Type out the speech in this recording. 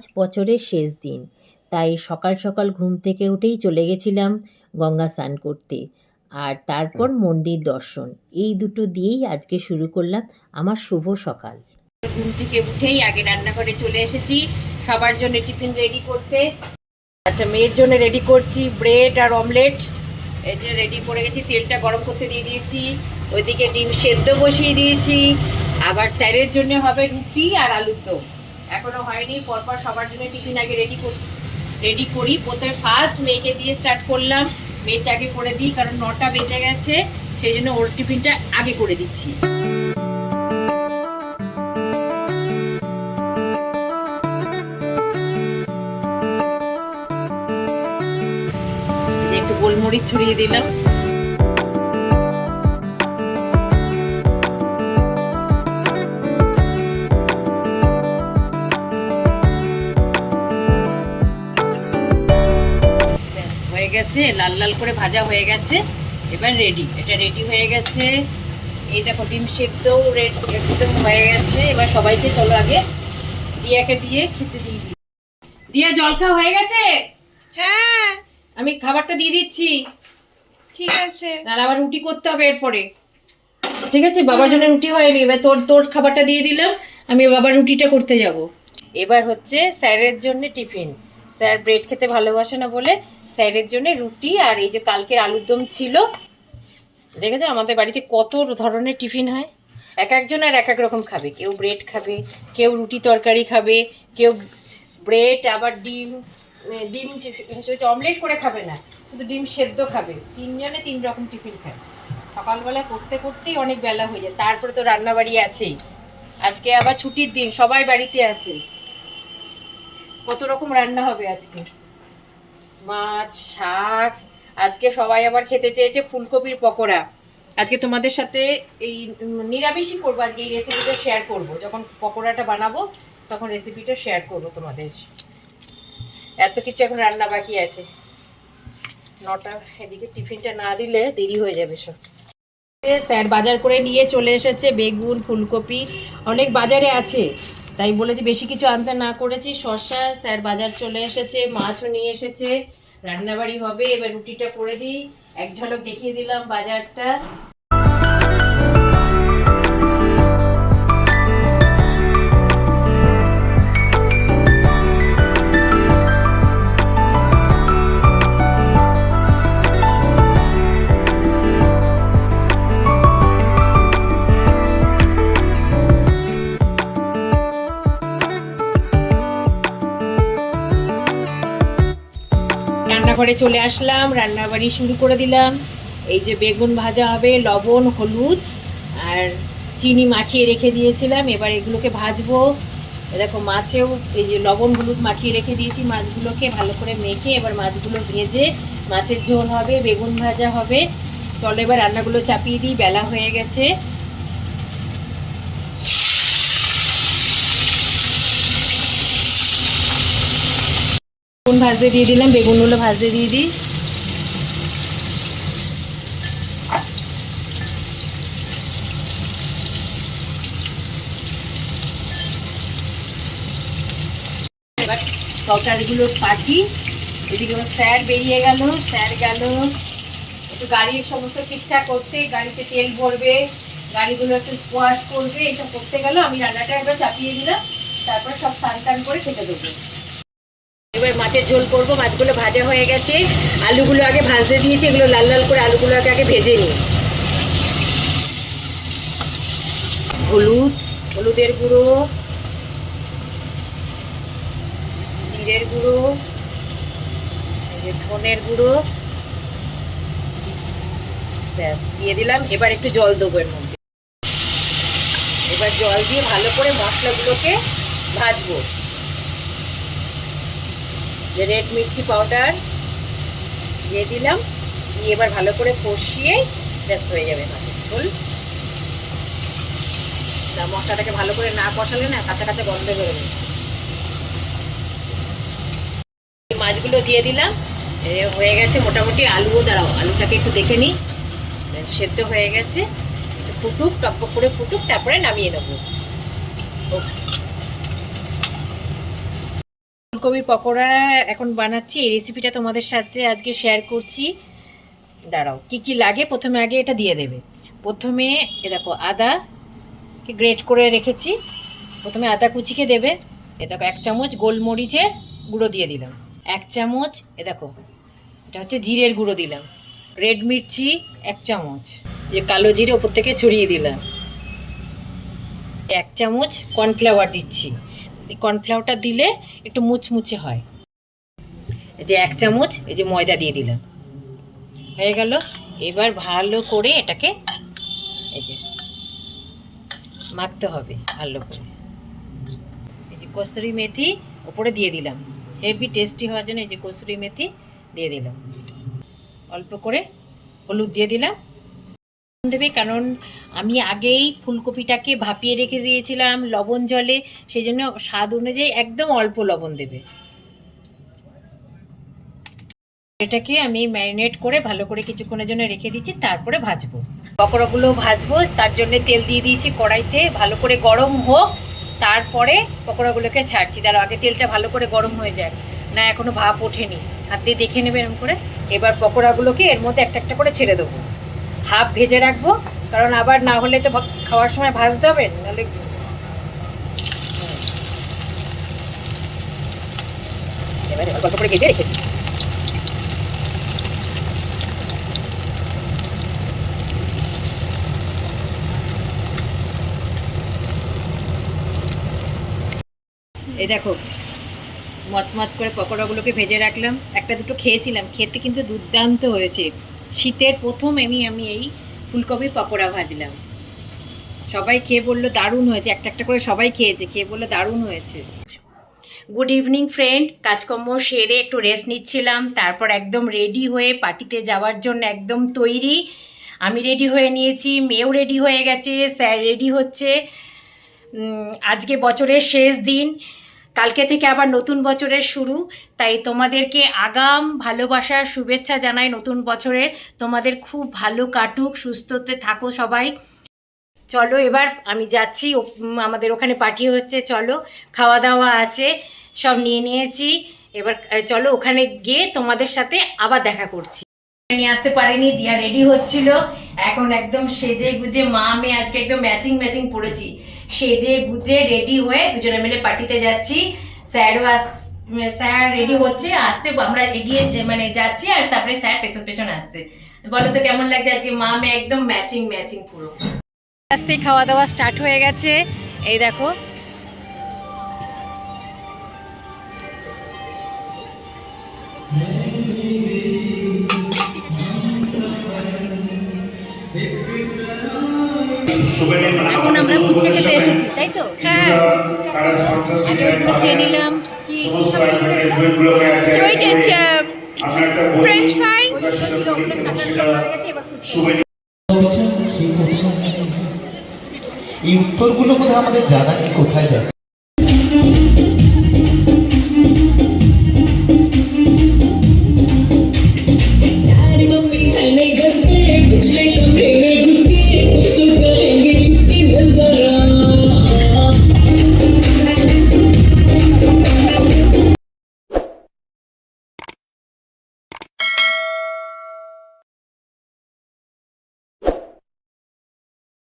আজ বছরের শেষ দিন। তাই সকাল সকাল ঘুম থেকে উঠেই চলে গেছিলাম গঙ্গা স্নান করতে। আর তারপর মন্দির দর্শন। এই দুটো দিয়েই আজকে শুরু করলাম আমার শুভ সকাল। ঘুম থেকে উঠেই আগে রান্নাঘরে চলে এসেছি। সবার জন্য টিফিন রেডি করতে। আচ্ছা মেয়ের জন্য রেডি করছি ব্রেড আর অমলেট। এই যে রেডি করে গেছি তেলটা গরম করতে দিয়ে দিয়েছি। ওইদিকে ডিম সেদ্ধ বসিয়ে দিয়েছি। আবার স্যারের জন্য হবে রুটি আর আলুর দম। এখনও হয়নি, পরপর সবার জন্য টিফিন আগে রেডি করি রেডি করি। প্রথমে ফার্স্ট মেয়েকে দিয়ে স্টার্ট করলাম। মেয়েটা আগে করে দিই, কারণ নটা বেজে গেছে, সেই জন্য ওর টিফিনটা আগে করে দিচ্ছি। একটু গোলমরিচ ছড়িয়ে দিলাম। গেছে লাল লাল করে ভাজা হয়ে গেছে। এবার রেডি এটা রেডি হয়ে গেছে। এই দেখো ডিম সেদ্ধও রেড একদম হয়ে গেছে। এবার সবাইকে চলো আগে দিয়াকে দিয়ে খেতে দিয়ে দিই। দিয়া জল খাওয়া হয়ে গেছে? হ্যাঁ। আমি খাবারটা দিয়ে দিচ্ছি। ঠিক আছে। তাহলে আবার রুটি করতে হবে এরপরে। ঠিক আছে বাবার জন্য রুটি হয়নি। এবার তোর তোর খাবারটা দিয়ে দিলাম। আমি বাবার রুটিটা করতে যাব। এবার হচ্ছে স্যারের জন্য টিফিন। স্যার ব্রেড খেতে ভালোবাসে না বলে স্যারের জন্য রুটি আর এই যে কালকের আলুর দম ছিল। দেখেছ? আমাদের বাড়িতে কত ধরনের টিফিন হয়। এক একজন আর এক এক রকম খাবে। কেউ ব্রেড খাবে, কেউ রুটি তরকারি খাবে, কেউ ব্রেড, আবার ডিম। ডিম অমলেট করে খাবে না, কিন্তু ডিম সেদ্ধ খাবে। তিনজনে তিন রকম টিফিন খায়। সকালবেলা করতে করতেই অনেক বেলা হয়ে যায়। তারপরে তো রান্নাবাড়ি আছেই। আজকে আবার ছুটির দিন, সবাই বাড়িতে আছে। কত রকম রান্না হবে আজকে? মাছ, শাক। আজকে সবাই আবার খেতে চেয়েছে ফুলকপির পকোড়া। আজকে তোমাদের সাথে এই নিরামিষই করব। আজকে এই রেসিপিটা শেয়ার করব। যখন পকোড়াটা বানাবো, তখন রেসিপিটা শেয়ার করব তোমাদের। এত কিছু এখন রান্না বাকি আছে। নটা, এদিকে টিফিনটা না দিলে দেরি হয়ে যাবে সব। স্যার বাজার করে নিয়ে চলে এসেছে বেগুন, ফুলকপি। অনেক বাজারে আছে। তাই বলেছি বেশি কিছু আনতে না করেছি। শসা, স্যার বাজার চলে এসেছে, মাছও নিয়ে এসেছে। রান্নাবাড়ি হবে, এবার রুটিটা করে দিই। এক ঝলক দেখিয়ে দিলাম বাজারটা। রান্নাঘরে চলে আসলাম, রান্নাবাড়ি শুরু করে দিলাম। এই যে বেগুন ভাজা হবে, লবণ, হলুদ আর চিনি মাখিয়ে রেখে দিয়েছিলাম। এবার এগুলোকে ভাজবো। দেখো মাছেও এই যে লবণ, হলুদ মাখিয়ে রেখে দিয়েছি। মাছগুলোকে ভালো করে মেখে এবার মাছগুলো ভেজে মাছের ঝোল হবে, বেগুন ভাজা হবে। চলো এবার রান্নাগুলো চাপিয়ে দিই, বেলা হয়ে গেছে। বেগুন ভাজতে দিয়ে দিলাম বেগুনগুলো ভাজতে দিয়ে দিই। এবার তরকারিগুলো এদিকে স্যার বেরিয়ে গেল, স্যার গেল। একটু গাড়ির সমস্ত ঠিকঠাক করতে, গাড়িতে তেল ভরবে, গাড়িগুলো একটু ওয়াশ করবে এসব করতে গেল। আমি রান্নাটা একবার চাপিয়ে দিলাম, তারপর সব স্নান টান করে খেতে দেবো। এবার মাছের ঝোল করব। মাছগুলো ভাজা হয়ে গেছে। আলুগুলো আগে ভাজতে দিয়েছি। এগুলো লাল লাল করে আলুগুলোকে আগে ভেজে নিই। হলুদ, হলুদের গুঁড়ো, জিরের গুঁড়ো ধনের গুঁড়ো। ব্যাস, দিয়ে দিলাম। এবার একটু জল দেবো এর মধ্যে। এবার জল দিয়ে ভালো করে মশলাগুলোকে ভাজবো। যে রেড মির্চি পাউডার দিয়ে দিলাম। দিয়ে এবার ভালো করে কষিয়ে ব্যাস হয়ে যাবে মাছের ঝোল। তা মশলাটাকে ভালো করে না কষালে না কাঁচা কাঁচা গন্ধ বেরোবে। মাছগুলো দিয়ে দিলাম। হয়ে গেছে মোটামুটি আলুও, দাঁড়াও, আলুটাকে একটু দেখে নিই। সেদ্ধ হয়ে গেছে। ফুটুক, টকবক করে ফুটুক, তারপরে নামিয়ে নেব। ও ফুলকপির পকোড়া এখন বানাচ্ছি। এই রেসিপিটা তোমাদের সাথে আজকে শেয়ার করছি। দাঁড়াও, কি কি লাগে? প্রথমে আগে এটা দিয়ে দেবে। প্রথমে এ দেখো আদা কে গ্রেট করে রেখেছি। প্রথমে আদা কুচিকে দেবে। এ দেখো এক চামচ গোলমরিচের গুঁড়ো দিয়ে দিলাম। এক চামচ, এ দেখো, এটা হচ্ছে জিরের গুঁড়ো দিলাম। রেড মির্চি এক চামচ। যে কালো জিরে ওপর থেকে ছড়িয়ে দিলাম। এক চামচ কর্নফ্লাওয়ার দিচ্ছি। কর্নফ্লাওয়ারটা দিলে একটু মুচমুচে হয়। এই যে এক চামচ এই যে ময়দা দিয়ে দিলাম। হয়ে গেল। এবার ভালো করে এটাকে এই যে মাখতে হবে ভালো করে। এই যে কসুরি মেথি ওপরে দিয়ে দিলাম। হেভি টেস্টি হওয়ার জন্য এই যে কসুরি মেথি দিয়ে দিলাম। অল্প করে হলুদ দিয়ে দিলাম। দেবে, কারণ আমি আগেই ফুলকপিটাকে ভাপিয়ে রেখে দিয়েছিলাম লবণ জলে সেই জন্য স্বাদ অনুযায়ী একদম অল্প লবণ দেবে। এটাকে আমি ম্যারিনেট করে ভালো করে কিছুক্ষণের জন্য রেখে দিচ্ছি, তারপরে ভাজবো। পকোড়াগুলো ভাজবো, তার জন্য তেল দিয়ে দিয়েছি কড়াইতে, ভালো করে গরম হোক, তারপরে পকোড়াগুলোকে ছাড়ছি। তার আগে তেলটা ভালো করে গরম হয়ে যায় না এখনও ভাপ ওঠেনি। হাত দিয়ে দেখে নেবে এরকম করে। এবার পকোড়াগুলোকে এর মধ্যে একটা একটা করে ছেড়ে দেবো। হাফ ভেজে রাখব, কারণ আবার না হলে তো খাওয়ার সময় ভাজতে হবে, নাহলে এই দেখো, মচমচ করে পকোড়াগুলোকে ভেজে রাখলাম। একটা দুটো খেয়েছিলাম, খেতে কিন্তু দুর্দান্ত হয়েছে। শীতের প্রথম আমি আমি এই ফুলকপি পকোড়া ভাজলাম। সবাই খেয়ে বলল, দারুণ হয়েছে। একটা একটা করে সবাই খেয়েছে, খেয়ে বলল, দারুণ হয়েছে। গুড ইভিনিং ফ্রেন্ড কাজকর্ম সেরে একটু রেস্ট নিচ্ছিলাম, তারপর একদম রেডি হয়ে পার্টিতে যাওয়ার জন্য একদম তৈরি। আমি রেডি হয়ে নিয়েছি, মেয়েও রেডি হয়ে গেছে, স্যার রেডি হচ্ছে। আজকে বছরের শেষ দিন। কালকে থেকে আবার নতুন বছরের শুরু। তাই তোমাদেরকে আগাম ভালোবাসার শুভেচ্ছা জানাই নতুন বছরের তোমাদের খুব ভালো কাটুক, সুস্থতে থাকো সবাই। চলো এবার আমি যাচ্ছি আমাদের ওখানে পার্টি হচ্ছে, চলো। খাওয়া দাওয়া আছে, সব নিয়ে নিয়েছি। এবার চলো ওখানে গিয়ে তোমাদের সাথে আবার দেখা করছি। নিয়ে আসতে পারিনি, দিয়া রেডি হচ্ছিল। এখন একদম সেজে গুজে মা মেয়ে আজকে একদম ম্যাচিং ম্যাচিং পড়েছি সেজে গুজে রেডি হয়ে দুজনে মিলে পার্টিতে যাচ্ছি। স্যারও আস স্যার রেডি হচ্ছে, আসতে আমরা এগিয়ে মানে যাচ্ছি আর তারপরে স্যার পেছন পেছন আসছে। বলো তো কেমন লাগছে আজকে? মা, মেয়ে একদম ম্যাচিং ম্যাচিং পুরো। আস্তে খাওয়া দাওয়া স্টার্ট হয়ে গেছে। এই দেখো। এখন হ্যাঁ। খেয়ে নিলাম কি সব ফ্রেঞ্চ ফ্রাই হয়ে কোথায়? এই উত্তরগুলো বোধহয় আমাদের জানা নেই কোথায় যাচ্ছে।